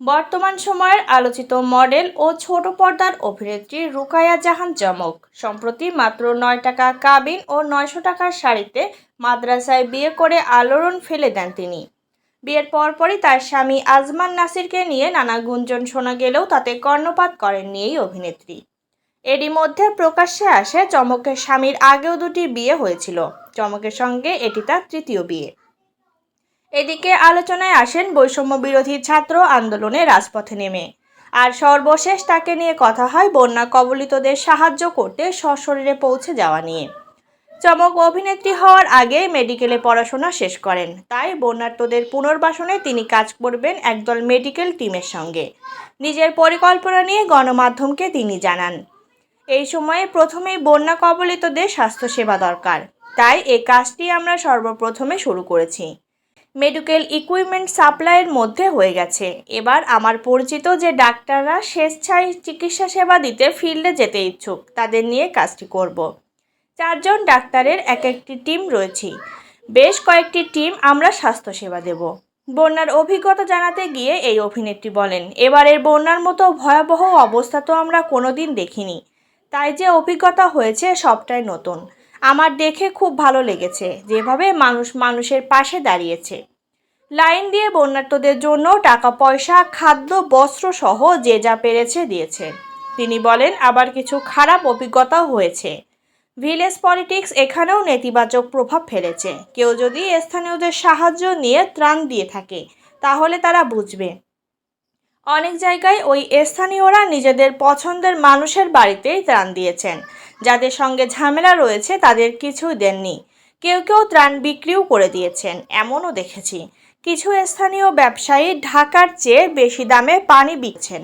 বর্তমান সময়ের আলোচিত মডেল ও ছোট পর্দার অভিনেত্রী রুকায়া জাহান চমক। সম্প্রতি মাত্র নয় টাকা কাবিন ও নয়শো টাকার শাড়িতে মাদ্রাসায় বিয়ে করে আলোড়ন ফেলে দেন তিনি। বিয়ের পরপরই তার স্বামী আজমান নাসিরকে নিয়ে নানা গুঞ্জন শোনা গেলেও তাতে কর্ণপাত করেননি এই অভিনেত্রী। এরই মধ্যে প্রকাশ্যে আসে চমকের স্বামীর আগেও দুটি বিয়ে হয়েছিল। চমকের সঙ্গে এটি তার তৃতীয় বিয়ে। এদিকে আলোচনায় আসেন বৈষম্য বিরোধী ছাত্র আন্দোলনে রাজপথে নেমে। আর সর্বশেষ তাকে নিয়ে কথা হয় বন্যা কবলিতদের সাহায্য করতে সশরীরে পৌঁছে যাওয়া নিয়ে। চমক অভিনেত্রী হওয়ার আগে মেডিকেলে পড়াশোনা শেষ করেন। তাই বন্যার্তদের পুনর্বাসনে তিনি কাজ করবেন একদল মেডিকেল টিমের সঙ্গে। নিজের পরিকল্পনা নিয়ে গণমাধ্যমকে তিনি জানান, এই সময়ে প্রথমেই বন্যা কবলিতদের স্বাস্থ্যসেবা দরকার। তাই এই কাজটি আমরা সর্বপ্রথমে শুরু করেছি। মেডিকেল ইকুইপমেন্ট সাপ্লাইয়ের মধ্যে হয়ে গেছে। এবার আমার পরিচিত যে ডাক্তাররা স্বেচ্ছায় চিকিৎসা সেবা দিতে ফিল্ডে যেতে ইচ্ছুক, তাদের নিয়ে কাজটি করব। চারজন ডাক্তারের এক একটি টিম রয়েছে। বেশ কয়েকটি টিম আমরা স্বাস্থ্যসেবা দেব। বন্যার অভিজ্ঞতা জানাতে গিয়ে এই অভিনেত্রী বলেন, এবারের বন্যার মতো ভয়াবহ অবস্থা তো আমরা কোনোদিন দেখিনি। তাই যে অভিজ্ঞতা হয়েছে সবটাই নতুন। আমার দেখে খুব ভালো লেগেছে যেভাবে মানুষ মানুষের পাশে দাঁড়িয়েছে। লাইন দিয়ে বন্যার্তদের জন্য টাকা, পয়সা, খাদ্য, বস্ত্র সহ যে যা পেরেছে দিয়েছে। তিনি বলেন, আবার কিছু খারাপ অভিজ্ঞতাও হয়েছে। ভিলেজ পলিটিক্স এখানেও নেতিবাচক প্রভাব ফেলেছে। কেউ যদি স্থানীয়দের সাহায্য নিয়ে ত্রাণ দিয়ে থাকে, তাহলে তারা বুঝবে। অনেক জায়গায় ওই স্থানীয়রা নিজেদের পছন্দের মানুষের বাড়িতেই ত্রাণ দিয়েছেন। যাদের সঙ্গে ঝামেলা রয়েছে তাদের কিছু দেননি। কেউ কেউ ত্রাণ বিক্রিও করে দিয়েছেন, এমনও দেখেছি। কিছু স্থানীয় ব্যবসায়ী ঢাকার চেয়ে বেশি দামে পানি বিকছেন।